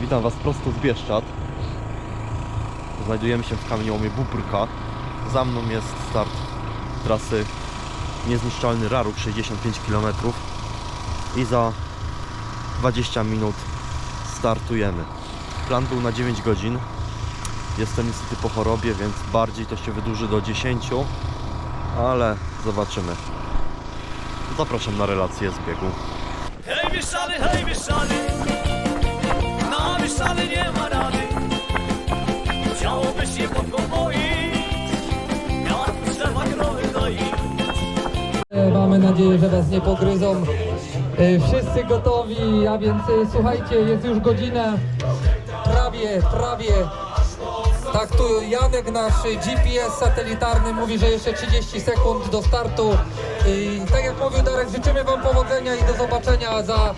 Witam Was prosto z Bieszczad. Znajdujemy się w kamieniołomie Bubrka. Za mną jest start trasy Niezniszczalny Raruk 65 km i za 20 minut startujemy. Plan był na 9 godzin. Jestem niestety po chorobie, więc bardziej to się wydłuży do 10, ale zobaczymy. Zapraszam na relację z biegu. Hej Wieszczany, hej Wieszczany nie ma rady Chciałoby się pod konwoi Jak drzewa krowy doi E, Mamy nadzieję, że Was nie pogryzą. E, Wszyscy gotowi, a więc e, słuchajcie, jest już godzina prawie, prawie. Tak, tu Janek, nasz GPS satelitarny mówi, że jeszcze 30 sekund do startu. I tak jak mówił Darek, życzymy Wam powodzenia i do zobaczenia za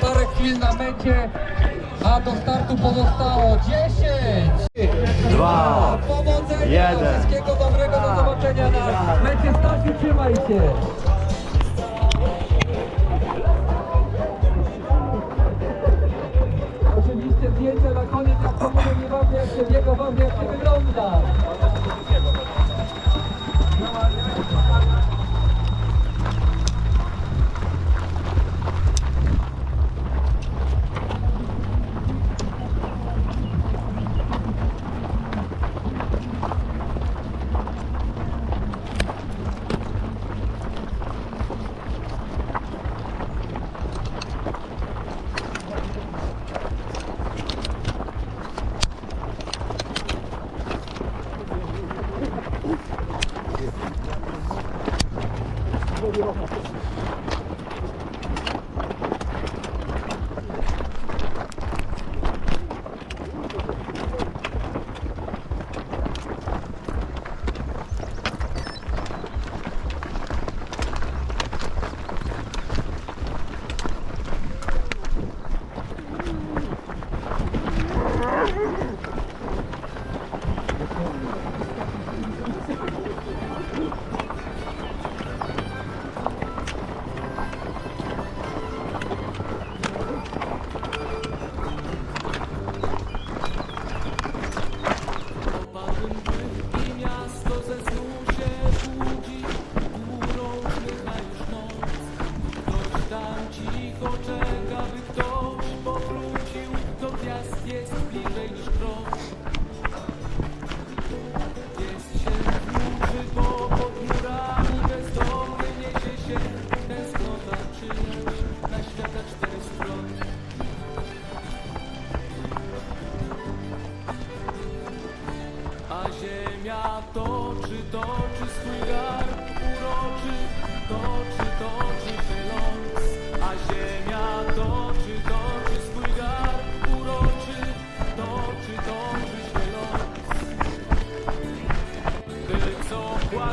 parę chwil na mecie. A do startu pozostało 10, Dwa, Powodzenia, Jeden. wszystkiego dobrego, do zobaczenia na mecie startu, trzymaj się. I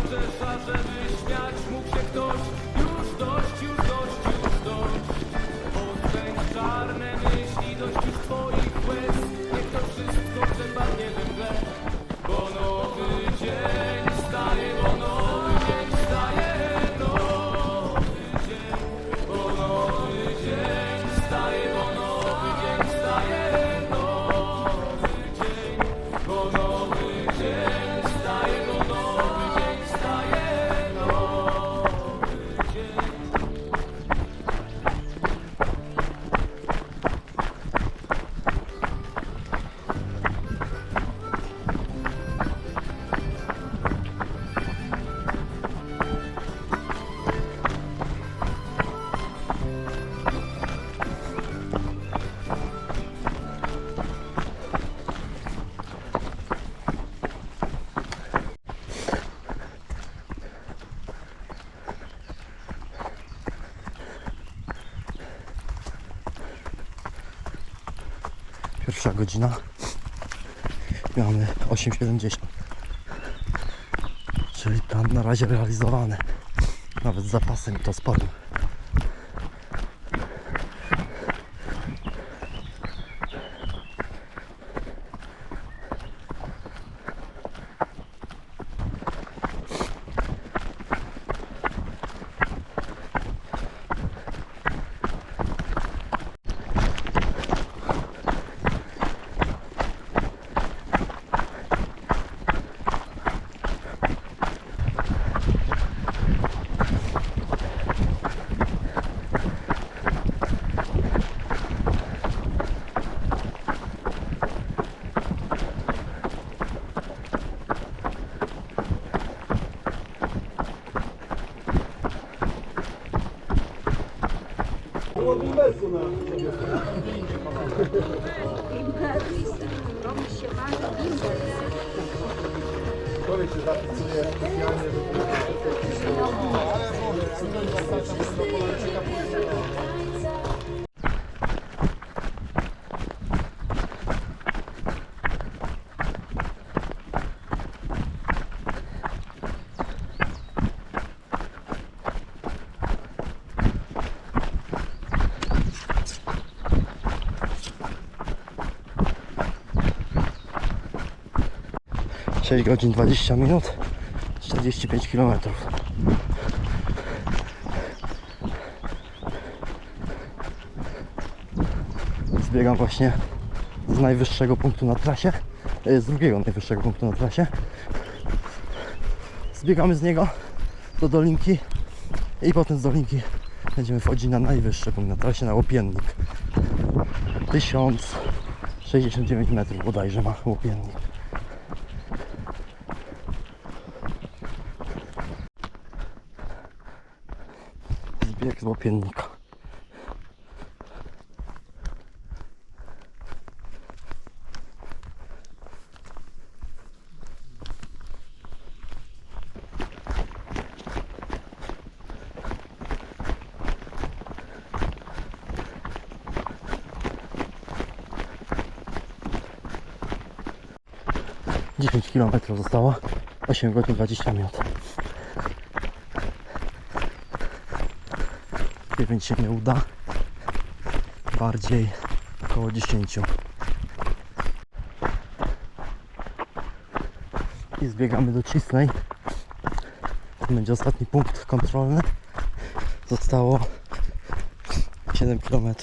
płaczesz, a żeby śmiać mógł się ktoś, Pierwsza godzina. Mamy 8,70. Czyli plan na razie realizowany. Nawet z zapasem to sporym. Robi się mały bimbel. Człowiek się zapisuje specjalnie, żeby... 6 godzin 20 minut 45 km zbiegam właśnie z najwyższego punktu na trasie e, z drugiego najwyższego punktu na trasie. Zbiegamy z niego do dolinki i potem z dolinki będziemy wchodzić na najwyższy punkt na trasie na Łopiennik. 1069 metrów bodajże ma Łopiennik. Z łopiennika Dziesięć kilometrów zostało 8 godzin 20 minut 9 się nie uda. Bardziej około 10 i zbiegamy do Cisnej. To będzie ostatni punkt kontrolny. Zostało 7 km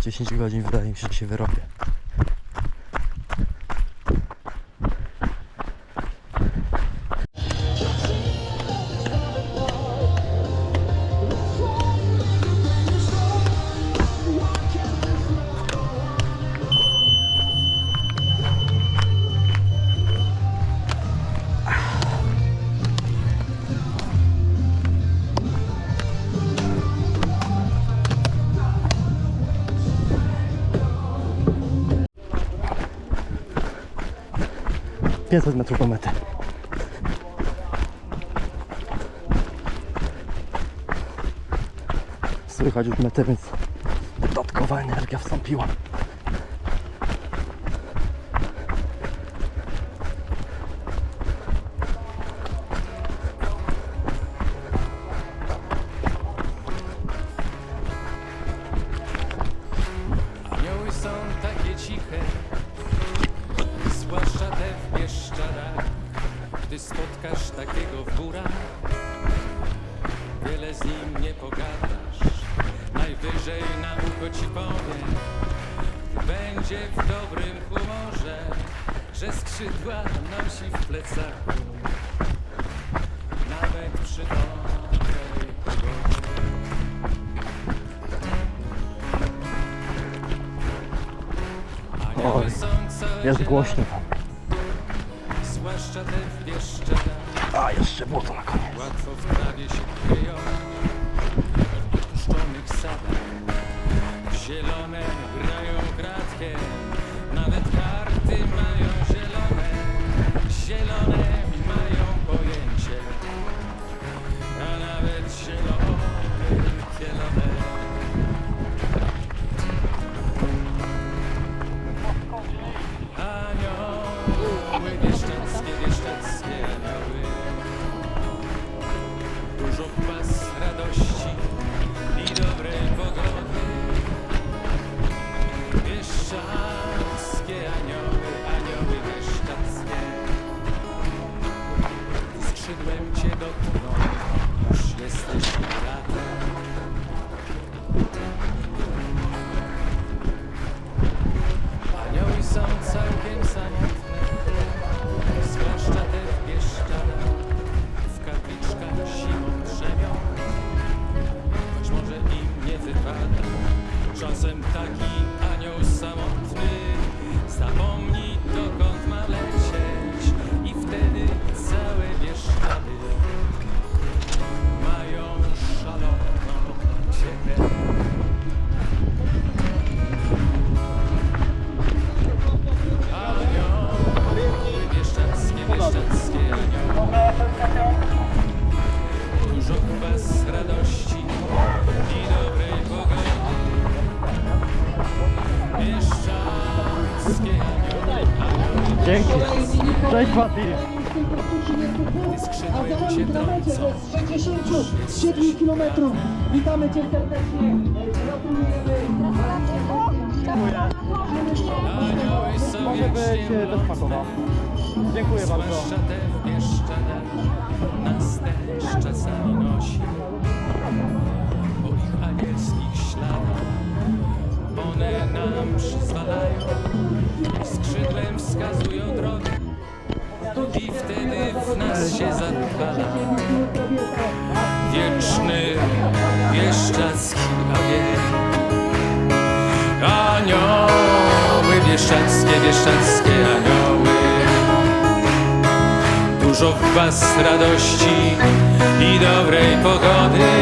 10 godzin wydaje mi się, że się wyrobię Pięćset metrów do mety Słychać już metę, więc dodatkowa energia wstąpiła z nim nie pogadasz. Najwyżej na ucho ci powie, będzie w dobrym humorze, że skrzydła nosi w plecaku. Nawet przy dobrej pogodzie. Anioły Oj, są Jest zielone, głośno tam Zwłaszcza te w Bieszczadach A jeszcze było to na koniec. Łatwo w trawie się kryją W sadach. Zielone grają gratkę Dzięki. Cześć Pati. A za wami kilometrze z 67 km. Witamy Cię serdecznie. Może by wiecznie się też pakował. Dziękuję bardzo. Zwłaszcza te w Bieszczadach nas też czasami nosi Po ich anielskich śladach One nam przyzwalają Skrzydłem wskazują drogę. I wtedy w nas się zapala Wieczny bieszczadzki ogień Anioły bieszczackie, bieszczackie anioły. Dużo w was radości i dobrej pogody.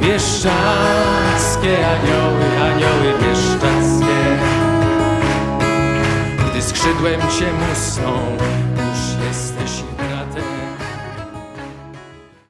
Bieszczackie anioły, anioły bieszczackie skrzydłem cię musną,